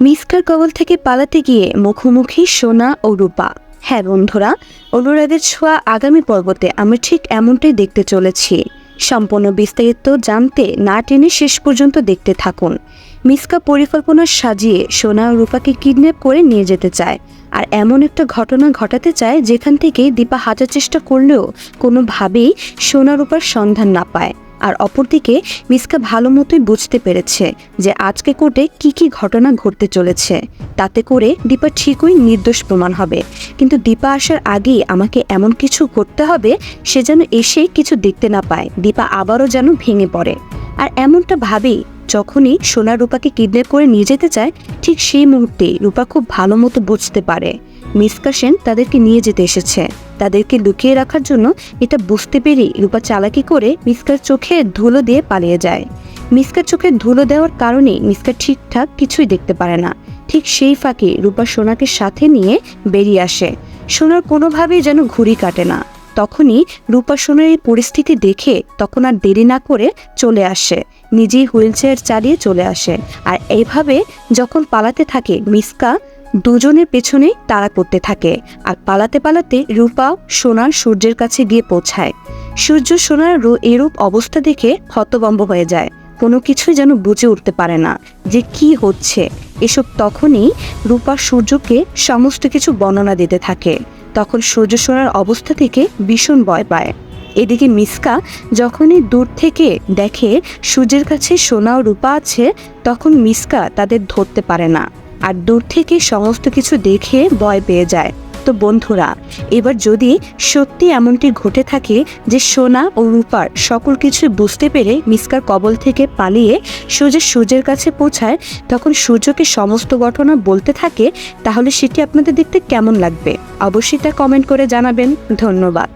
মিসকার কবল থেকে পালাতে গিয়ে মুখোমুখি সোনা ও রূপা। হ্যাঁ বন্ধুরা, অনুরাগের ছোঁয়া আগামী পর্বতে আমি ঠিক এমনটাই দেখতে চলেছি। সম্পূর্ণ বিস্তারিত জানতে না টেনে শেষ পর্যন্ত দেখতে থাকুন। মিসকা পরিকল্পনা সাজিয়ে সোনা ও রূপাকে কিডন্যাপ করে নিয়ে যেতে চায়। আর এমন একটা ঘটনা ঘটাতে চায় যেখান থেকে দীপা হাজার চেষ্টা করলেও কোনোভাবেই সোনা রূপার সন্ধান না পায়। আর অপরদিকে মিসকা ভালো মতোই বুঝতে পেরেছে যে আজকে কোর্টে কি কি ঘটনা ঘটতে চলেছে। তাতে করে দীপা ঠিকই নির্দোষ প্রমাণ হবে। কিন্তু দীপা আসার আগেই আমাকে এমন কিছু করতে হবে সে যেন এসে কিছু দেখতে না পায়। দীপা আবারও যেন ভেঙে পড়ে। আর এমনটা ভাবেই যখনই সোনা রূপাকে কিডন্যাপ করে নিয়ে যেতে চায়, ঠিক সেই মুহূর্তে রূপা খুব ভালো মতো বুঝতে পারে। মিসকা সেন তাদেরকে নিয়ে যেতে এসেছে। তাদেরকে লুকিয়ে রাখার জন্য এটা বুঝতে পেরেই রূপা চালাকি করে মিসকার চোখে ধুলো দিয়ে পালিয়ে যায়। মিসকার চোখে ধুলো দেওয়ার কারণে মিসকা ঠিকঠাক কিছুই দেখতে পারে না। ঠিক সেই ফাঁকে রূপা সোনাকে সাথে নিয়ে বেরিয়ে আসে। সোনার কোনোভাবেই যেন ঘুড়ি কাটে না। তখনই রূপা সোনার এই পরিস্থিতি দেখে তখন আর দেরি না করে চলে আসে। নিজেই হুইল চেয়ার চালিয়ে চলে আসে। আর এইভাবে যখন পালাতে থাকে মিসকা দুজনের পেছনে তাড়া করতে থাকে আর পালাতে পালাতে রূপা সোনার সূর্যের কাছে গিয়ে পৌঁছায়। সূর্য সোনার এরূপ অবস্থা দেখে হতবম্ব হয়ে যায়। কোনো কিছুই যেন বুঝে উঠতে পারে না যে কি হচ্ছে। এসব তখনই রূপা সূর্যকে সমস্ত কিছু বর্ণনা দিতে থাকে। তখন সূর্য সোনার অবস্থা থেকে ভীষণ ভয় পায়। এদিকে মিসকা যখনই দূর থেকে দেখে সূর্যের কাছে সোনা ও রূপা আছে, তখন মিসকা তাদের ধরতে পারে না। আর দূর থেকে সমস্ত কিছু দেখে ভয় পেয়ে যায়। তো বন্ধুরা, এবার যদি সত্যি এমনটি ঘটে থাকে যে সোনা ও রূপার সকল কিছু বুঝতে পেরে মিসকার কবল থেকে পালিয়ে সোজা সূর্যের কাছে পৌঁছায়, তখন সূর্যকে সমস্ত ঘটনা বলতে থাকে, তাহলে সেটি আপনাদের দেখতে কেমন লাগবে? অবশ্যই তা কমেন্ট করে জানাবেন। ধন্যবাদ।